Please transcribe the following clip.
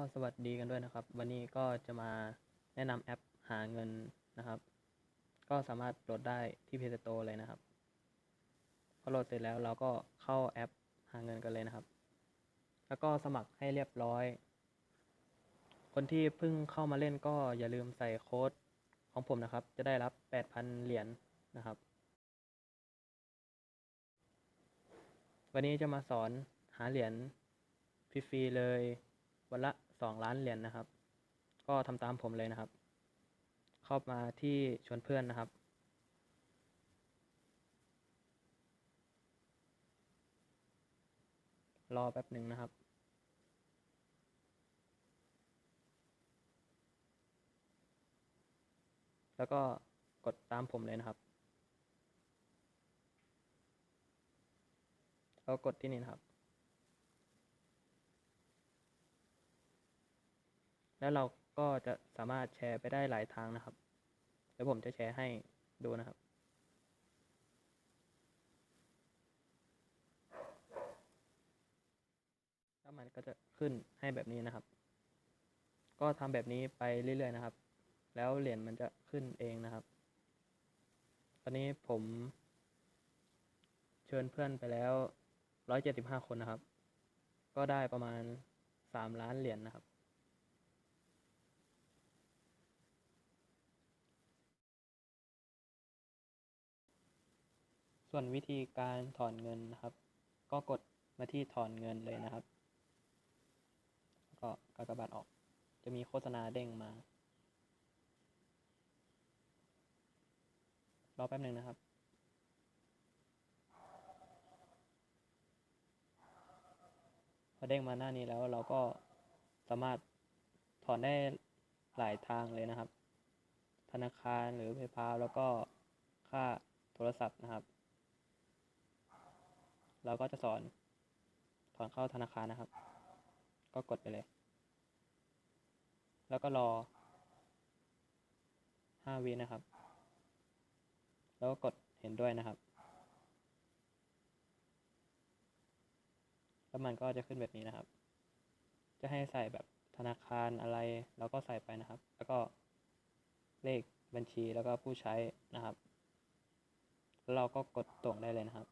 ก็สวัสดีกันด้วยนะครับ วันนี้ก็จะมาแนะนำแอปหาเงินนะครับ ก็สามารถโหลดได้ที่ Play Store เลยนะครับ พอโหลดเสร็จแล้วเราก็เข้าแอปหาเงินกันเลยนะครับ แล้วก็สมัครให้เรียบร้อย คนที่เพิ่งเข้ามาเล่นก็อย่าลืมใส่โค้ดของผมนะครับ จะได้รับ 8,000 เหรียญนะครับ วันนี้จะมาสอนหาเหรียญฟรีๆเลยวันละ สองล้านเหรียญนะครับ ก็ทำตามผมเลยนะครับ เข้ามาที่ชวนเพื่อนนะครับ รอแป๊บหนึ่งนะครับแล้วก็กดตามผมเลยนะครับ แล้วกดที่นี่นะครับ แล้วเราก็จะสามารถแชร์ไปได้หลายทางนะครับ เดี๋ยวผมจะแชร์ให้ดูนะครับ แล้วมันก็จะขึ้นให้แบบนี้นะครับ ก็ทำแบบนี้ไปเรื่อยๆนะครับ แล้วเหรียญมันจะขึ้นเองนะครับ ตอนนี้ผมเชิญเพื่อนไปแล้วร้อยเจ็ดสิบห้าคนนะครับ ก็ได้ประมาณสามล้านเหรียญนะครับ ส่วนวิธีการถอนเงินนะครับ ก็กดมาที่ถอนเงินเลยนะครับ ก็กากบาทออก จะมีโฆษณาเด้งมา รอแป๊บหนึ่งนะครับพอเด้งมาหน้านี้แล้วเราก็สามารถถอนได้หลายทางเลยนะครับ ธนาคารหรือ PayPal แล้วก็ค่าโทรศัพท์นะครับ เราก็จะสอนถอนเข้าธนาคารนะครับ ก็กดไปเลย แล้วก็รอห้าวินะครับ แล้วก็กดเห็นด้วยนะครับ แล้วมันก็จะขึ้นแบบนี้นะครับ จะให้ใส่แบบธนาคารอะไรเราก็ใส่ไปนะครับ แล้วก็เลขบัญชีแล้วก็ผู้ใช้นะครับ แล้วเราก็กดตรงได้เลยนะครับ